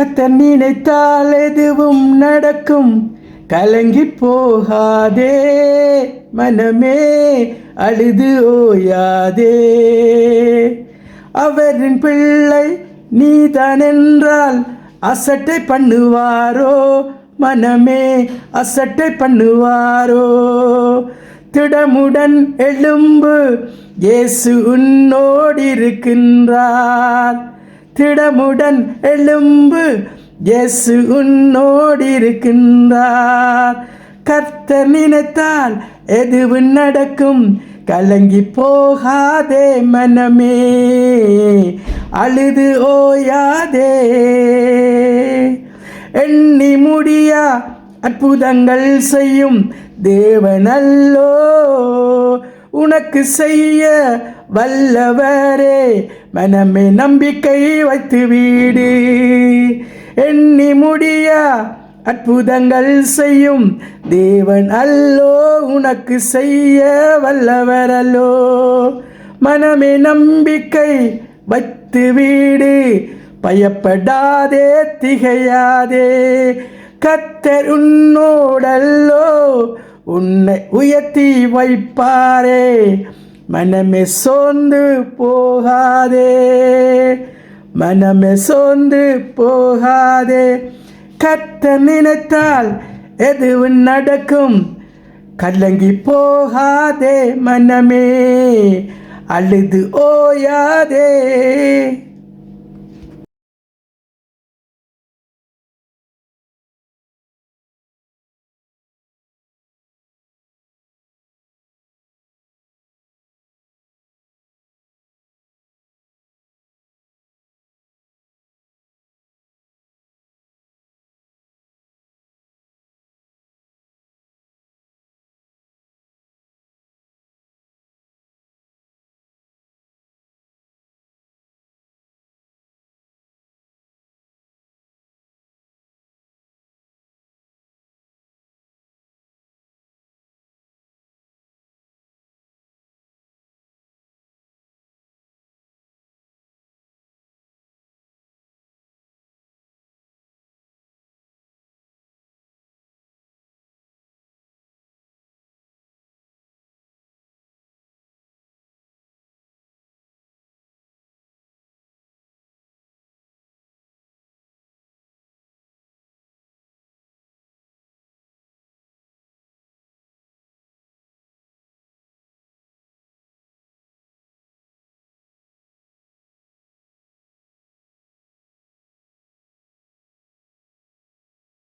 கத்த நினைத்தால் எதுவும் நடக்கும். கலங்கி போகாதே மனமே அழுது ஓயாதே. அவரின் பிள்ளை நீதான் என்றால் அசட்டை பண்ணுவாரோ மனமே அசட்டை பண்ணுவாரோ. திடமுடன் எழும்பு இயேசு உன்னோடு இருக்கின்றார் திடமுடன் எழும்பு. இயேசு உன்னோடு இருக்கின்றார் கர்த்தர் நினைத்தால் எதுவும் நடக்கும். கலங்கி போகாதே மனமே. அழுது ஓயாதே. எண்ணி முடியா அற்புதங்கள் செய்யும். தேவனல்லோ. உனக்கு செய்ய வல்லவரே மனமே நம்பிக்கை வைத்து வீடு. எண்ணி முடியா அற்புதங்கள் செய்யும் தேவன் அல்லோ உனக்கு செய்ய வல்லவரல்லோ. மனமே நம்பிக்கை வைத்து வீடு பயப்படாதே திகையாதே. கத்தர் உன்னோடல்லோ உன்னை உயர்த்தி வைப்பாரே. மனமே சோர்ந்து போகாதே. மனமே சோர்ந்து போகாதே. கத்த நினைத்தால் எதுவும் நடக்கும். கலங்கி போகாதே மனமே. அழுது ஓயாதே.